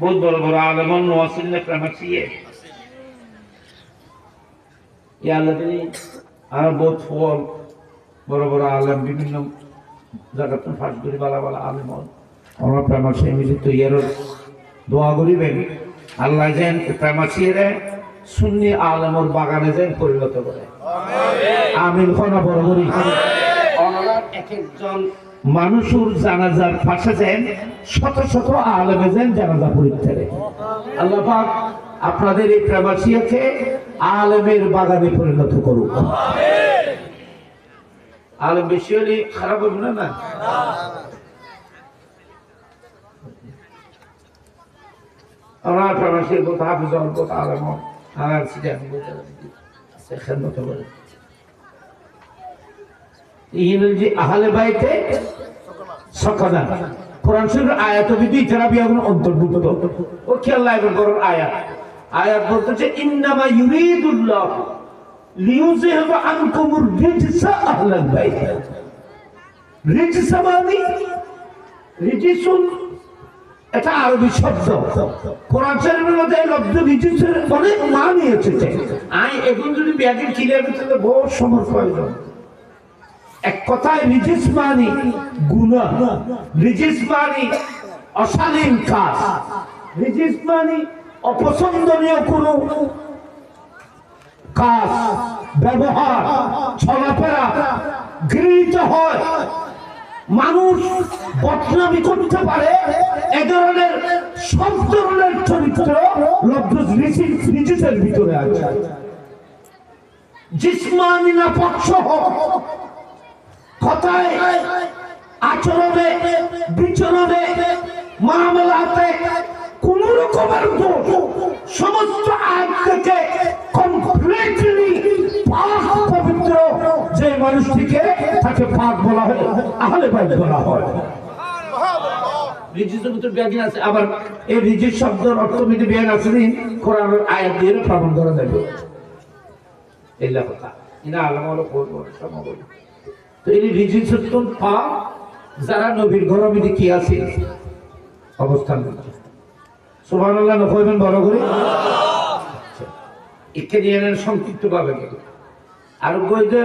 বহুত বড় বড় আলমন নোয়াসিল নে প্রেমাচিয়ে ইয়ালাদিনী আর বহুত ফল বড় বড় আলম বিভিন্ন জায়গাতে ফাঁস করি বালা বালা আলম আমার প্রেমাচি মিলি তো ইয়ার দোয়া করিবেন আল্লাহ যেন প্রেমাচিয়ে সুন্নি আলমর বাগানে যেন পরিণত করে। আমিন। খনা বড় করি ওনারা এক একজন মানুষের জানাজার পাশে যেন শত শত আলমে যেন জানাজা পরীক্ষা দেয় আল্লাহ আপনাদের এই প্রেমাসিয়াকে আলমের বাগানে পরিণত করুক। আলম বেশি হলে খারাপ হবে না না? আমার প্রেমাসির কথা হাফিজ কথা আলম আমার সিটে আমি বলতে যে আহলে বাইতে সকদা কোরআন শরীফের আয়াত বিধি ইতারা বিয়াগুন অন্তর্ভুক্ত। ও খেয়াল লাগবে করুন আয়াত? আয়াত বলতেছে ইন্নামা ইউরিদুল্লাহ লিউযিহবা আনকুমুর রিজসা আহলাল বাইত। রিজসা মানে এটা আরবি শব্দ। কোরআন শরীফের মধ্যে এই লব্ধ রিজিসের অনেক মানে এসেছে আই এখন যদি ব্যাগের ক্লিয়ার হলে বহু সময় প্রয়োজন এক কথায় রিজিস মানি গুণা রিজিস মানি, অশালীন কাজ। রিজিস মানি, অপছন্দনীয় কোন কাজ, ব্যবহার, চলাফেরা গৃহীত হয়। মানুষ বদনামি করতে পারে, এ ধরনের সব ধরনের চরিত্র লব্ধ রিজিসের ভিতরে আছে। জিসমানি না পক্ষ কথায় আচরণে বিচরণে মামলাতে কোন রকমের সমস্ত আগ থেকে কমপ্লিটলি পাক পবিত্র যে মানুষটিকে তাকে পাক বলা হয় আহলে বাইত বলা হয়। রিজিসের ভিতর ব্যাগিন আছে আবার এই রিজিস শব্দের অর্থ মিটে ব্যাগ আছে কোরআনের আয়াত দিয়ে করা যাবে। এই কথা ইনা আলম হলো বলব সমবল যারা নবীর গরমিতে কি আছে? অবস্থান করছে নকইবেন বড় করে। এর সংক্ষিপ্ত ভাবে আর কইতে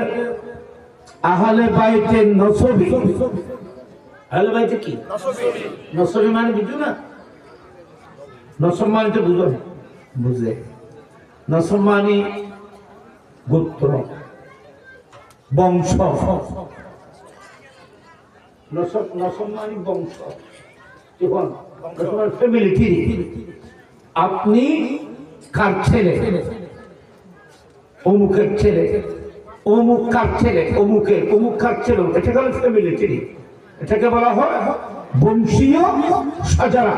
আহলে বাইতে নসবি। আহলে বাইতে কি? নসবি মানে বুঝো না? নসব মানে তো বুঝো বুঝে। মানে গোত্র। বংশ। মানে কি আপনি কার ছেলে? অমুকের ছেলে। অমুক কার ছেলে? অমুকের। অমুক কার ছেলে? এটাকে বলে ফ্যামিলি ট্রি এটাকে বলা হয় বংশীয় সাজারা।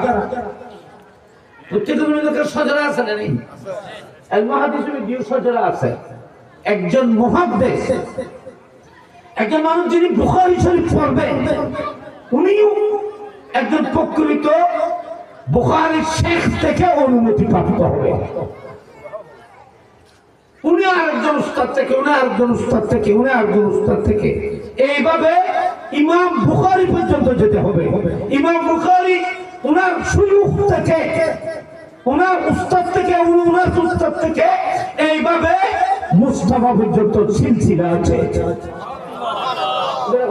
আছে না আছে। একজন মহাদ্দেশ একজন মানুষ যিনি বুখারি শরীফ পড়বেন উনিও একজন প্রকৃত বুখারি শেখ থেকে অনুমতি প্রাপ্ত হবে। উনি আরেকজন উস্তাদ থেকে, উনি আরেকজন উস্তাদ থেকে, উনি আরেকজন উস্তাদ থেকে। এইভাবে ইমাম বুখারি পর্যন্ত যেতে হবে। ইমাম বুখারি উনার সুযোগ থেকে, উনার উস্তাদ থেকে, উনি উনার উস্তাদ থেকে এইভাবে মুস্তাফা পর্যন্ত সিলসিলা আছে।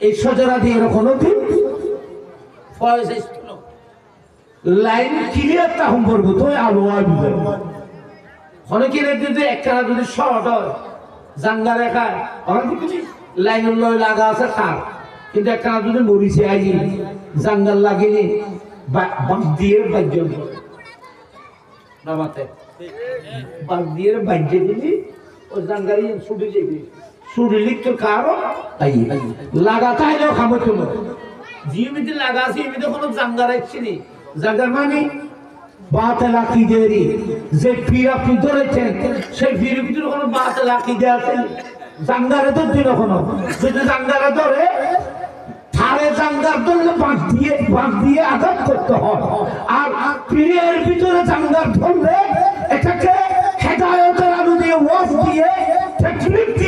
এই সজরা দিয়ে কোনো দিন লাইন ক্লিয়ার তা সম্পর্ক তো আলো অনেকের যদি একখানা যদি শর্ট হয় জাঙ্গা রেখায় অনেক কিছু লাইন লাগা আছে খার কিন্তু একখানা যদি মরিছে আইনি জাঙ্গাল লাগেনি বাদ দিয়ে বাজ্য নামাতে দিয়ে বাজ্যে দিলি ও জাঙ্গালি ছুটে যাবি ছুটে লিখতো কারও আই লাগাতে আইলেও তুমি জিমিতে লাগা আছে কোনো জাঙ্গার মানে বাতেল আকিদেরই যে পীর আপনি ধরেছেন সেই পীরের ভিতরে কোনো বাতেল আকিদে আছে? জাঙ্গারে তো দিল কোনো। যদি জাঙ্গারে ধরে থারে জাঙ্গার ধরলে বাঁশ দিয়ে বাঁশ দিয়ে আঘাত করতে হয়। আর পীরের ভিতরে জাঙ্গার ধরলে এটাকে হেদায়তের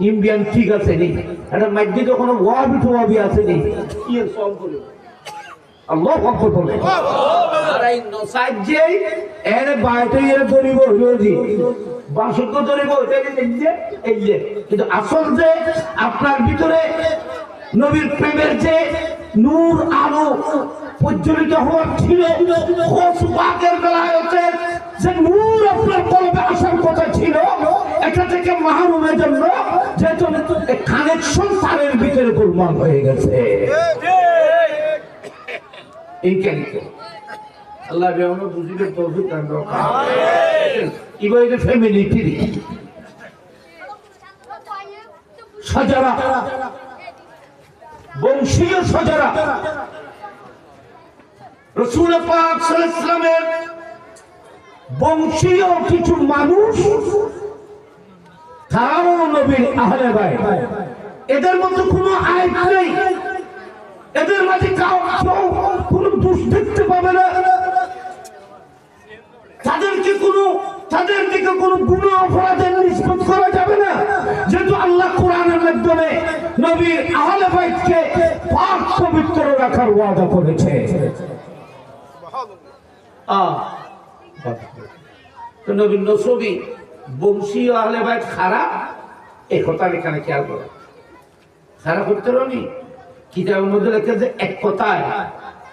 ইন্ডিয়ান ঠিক আছে নি? এটা মাধ্যে তো কোনো ওয়াবি টোয়াবি আছে নি? কি সব করে আল্লাহ আকবার বলে আর এই নসাইদ যে এর বাইরে এর দরিব হইজি বাসক হইতে এই যে এই যে। কিন্তু আসল যে আপনার ভিতরে নবীর প্রেমের যে নূর আলো প্রজ্বলিত হওয়ার ছিল খোঁজ পাকের বেলায়তের যে নূর আপনার কলবে আসার কথা ছিল এটা থেকে মাহরুমের জন্য কানেকশন তারের ভিতরে হয়ে গেছে। এই কেন আল্লাহ বেহন বুঝিলে তৌফিক দান এটা ফ্যামিলি সাজারা। বংশীয় সাজারা। রসুল পাক সাল্লামের বংশীয় কিছু মানুষ তারাও নবীর আহলে ভাই এদের মধ্যে কোনো আয় নেই। এদের মাঝে কাউ কোনো দোষ দেখতে পাবে না। তাদেরকে কোনো তাদের দিকে কোনো গুণ অপরাধের নিষ্পত করা যাবে না। যেহেতু আল্লাহ কোরআনের মাধ্যমে নবীর আহলে বাইতকে পাক পবিত্র রাখার ওয়াদা করেছে। নবীর নসবি বংশীয় আহলে বাইত খারাপ, এই কথা এখানে খেয়াল করে। খারাপ করতে রনি কিতাবের মধ্যে লেখা যে এক কথায়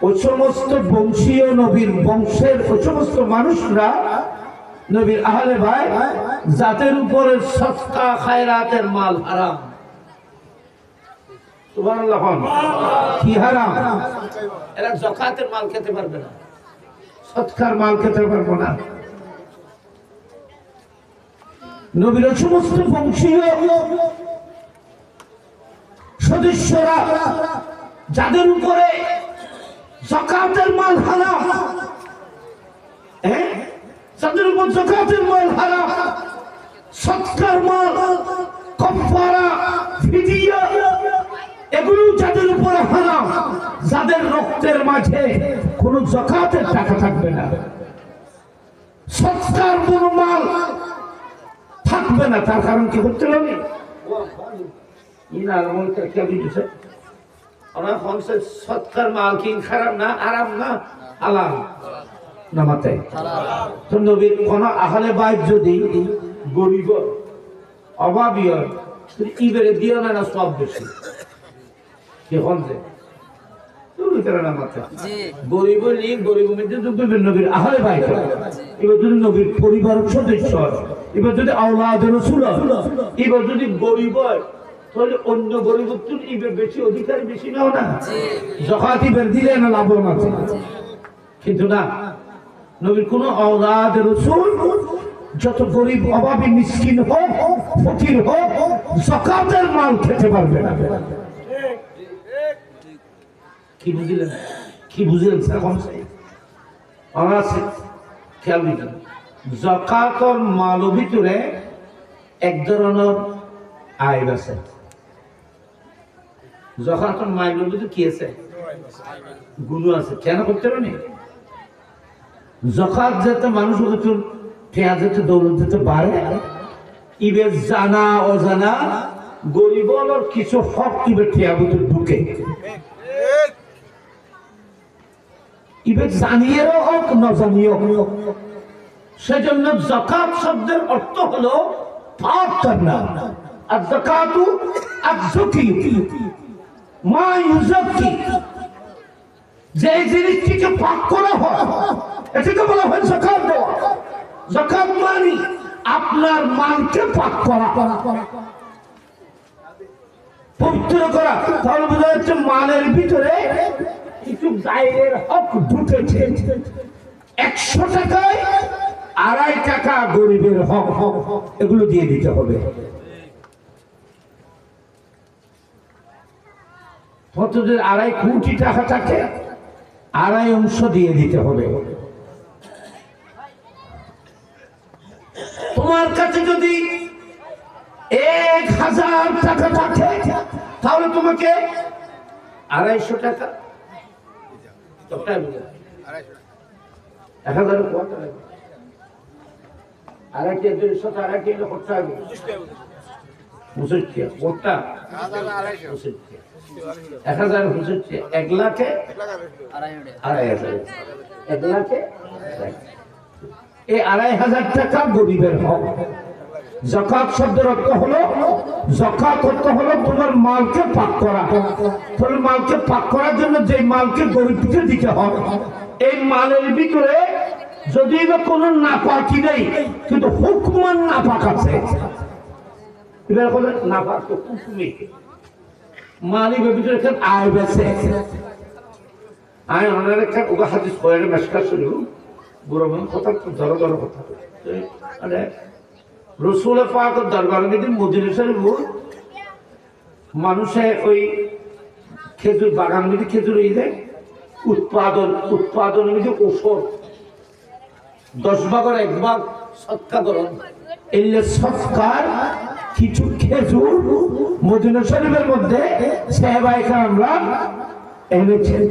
ওই সমস্ত বংশীয় নবীর বংশের ওই সমস্ত মানুষরা নবীর আহলে ভাই জাতের উপরে সস্তা খায়রাতের মাল হারাম। মাল খেতে পারবে না। সৎকার মাল খেতে পারব না। নবীর সমস্ত সদস্যরা যাদের উপরে জকাতের মাল হারাম হ্যাঁ? যাদের উপর জকাতের মাল হারাম সৎকার মাল ফিদিয়া, এগুলো যাদের উপরে যাদের রক্তের মাঝে কোনো জকাতের টাকা থাকবে না। সৎকার কোনো মাল থাকবে না তার কারণ কি করতে হবে? ইনার দিতেছে আমার হংসের সৎকার মাল কি খারাপ না আরাম না? হালাল নামাতে তো নবীর কোন আহলে বাইত যদি গরিব অভাবী হয় ইবেরে দিও না না সব বেশি। কি হনছে গরিব লিগ গরিব মধ্যে নবীর আহলে হয়, এবার যদি নবীর পরিবার সদস্য হয়, এবার যদি আওলাদ রসুল হয়, এবার যদি গরিব হয় তাহলে অন্য গরিব ইবের বেশি অধিকার বেশি নাও না। জকাত ইবের দিলে না লাভবান আছে। কিন্তু না নবীর কোন আওলাদ রসুল যত গরিব অভাবী মিসকিন হোক ফকির হোক জকাতের মাল খেতে পারবে না। কি বুঝলেন? কি বুঝলেন স্যার আমার খেয়াল দিতেন জকাতর মাল ভিতরে এক ধরনের আইব আছে। জকাতর মাইলের ভিতরে কি আছে? গুণ আছে। কেন করতে পারি জকাত যাতে মানুষ ভিতর পেঁয়াজ যাতে দৌলত যেতে পারে, ইবে জানা অজানা গরিব কিছু হক ইবে ঠেয়া ভিতর ঢুকে। ইবে জানিয়েও হোক জানিয়েও হোক। সেজন্য জাকাত শব্দের অর্থ হলো পাপ করনা আর জাকাতু মা ইউযাক্কি। যে জিনিসটিকে করা হয়, এটাকে বলা হয় জাকাত দেওয়া। জাকাত মানে আপনার মালকে পাক করা। পবিত্র করা। তাহলে বোঝা যাচ্ছে মালের ভিতরে কিছু গায়ের হক ঢুকেছে একশো টাকায় আড়াই টাকা গরিবের হক হক এগুলো দিয়ে দিতে হবে আড়াই কোটি টাকা থাকে আড়াই অংশ দিয়ে দিতে হবে তোমার কাছে যদি এক হাজার টাকা থাকে, তাহলে তোমাকে আড়াইশো টাকা। এক হাজার? আড়াইটি আড়াইটি হবে? পঁয়ষট্টি। এক হাজার। এক লাখে? আড়াই হাজার। এক লাখে। এই আড়াই হাজার টাকা গরিবের হক। জাকাত শব্দের অর্থ হলো জাকাত অর্থ হলো তোমার মালকে পাক করা। তোমার মালকে পাক করার জন্য যে মালকে গরিবকে দিতে হবে। এই মালের ভিতরে যদি বা কোনো নাপাকি নেই, কিন্তু হুকমান নাপাক আছে। একটা আয় বেছে আয় মানে রসুল পাক দরবার যদি মদিনা শরীফ মানুষে ওই খেজুর বাগান যদি খেজুর এই দেয় উৎপাদন উৎপাদন যদি ওষুধ, দশ ভাগের এক ভাগ সৎকা করুন। এলে সৎকার কিছু খেজুর মদিনা শরীফের মধ্যে সাহেবাইকে আমরা এনেছেন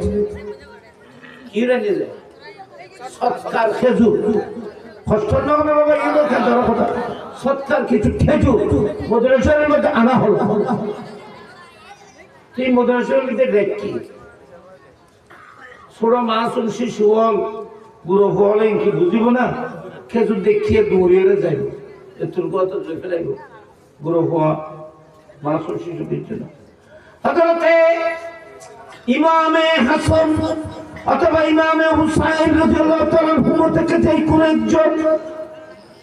কি রেখে যায় সৎকার খেজুর। কষ্ট না বাবা লোক ধরো কথা সৎকার কিছু খেজুর মদরেশ্বরের মধ্যে আনা হলো। সেই মদরেশ্বরের মধ্যে দেখি ছোট মাছ শিশু হল বুড়ো হল কি বুঝিব না? খেজুর দেখিয়ে দৌড়িয়ে যাইব। কথা চোখে বুড়ো ইমামে হাসান অথবা ইমামে হুসাইন থেকে যে কোন একজন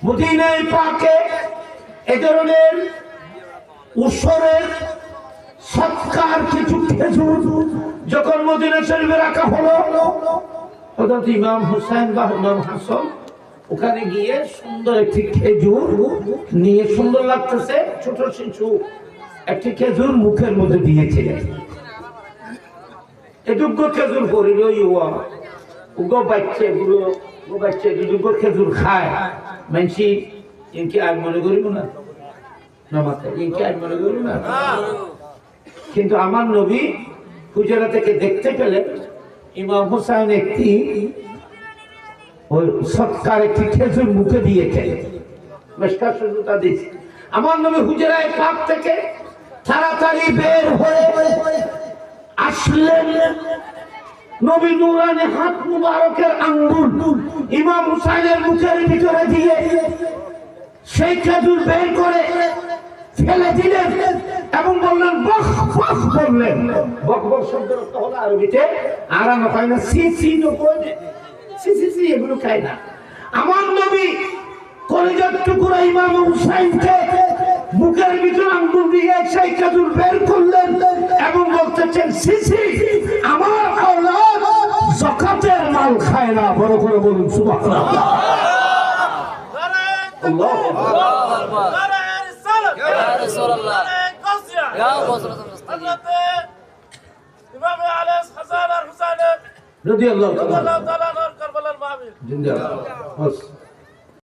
মদিনায় পাকে এ ধরনের উসরের সৎকার কিছু খেজুর যখন মদিনা শরীফে রাখা হলো, হযরত ইমাম হুসাইন বা হাসান ওখানে গিয়ে সুন্দর একটি খেজুর নিয়ে সুন্দর লাগতেছে, ছোট শিশু একটি খেজুর মুখের মধ্যে দিয়েছিলেন। এটুকু খেজুর পড়িল ইউয়া। উগো বাচ্চে বুড়ো ও বাচ্চে দুটুকু খেজুর খায় মানসি ইনকে আর মনে করিব না। না মাথায় ইনকে আর মনে করিব না। কিন্তু আমার নবী হুজরা থেকে দেখতে পেলেন, ইমাম হুসাইন একটি ওই সৎকার একটি খেজুর মুখে দিয়েছে মেসকার শুধুটা দিয়েছে আমার নবী হুজরায় পাক থেকে তাড়াতাড়ি বের হয়ে আসলেন। নবী নুরানি হাত মুবারকের আঙ্গুল ইমাম হুসাইনের মুখের ভিতরে দিয়ে সেই খেজুর বের করে ফেলে দিলেন এবং বললেন, বক বক বললেন। বক বক শব্দের অর্থ হলো আরবিতে। আরাম হয় না, সি সি নয় সি সি সি, এগুলো খায় না। আমার নবী কলিজার টুকুরা ইমাম হুসাইনকে মুখের ভিতরে আঙ্গুল দিয়ে সেই খেজুর বের করলেন এবং বলতেছেন সিসি আমার আওলাদ জাকাতের মাল খায় না। বড় করে বলুন সুবহানাল্লাহ। আল্লাহু। আকবার يا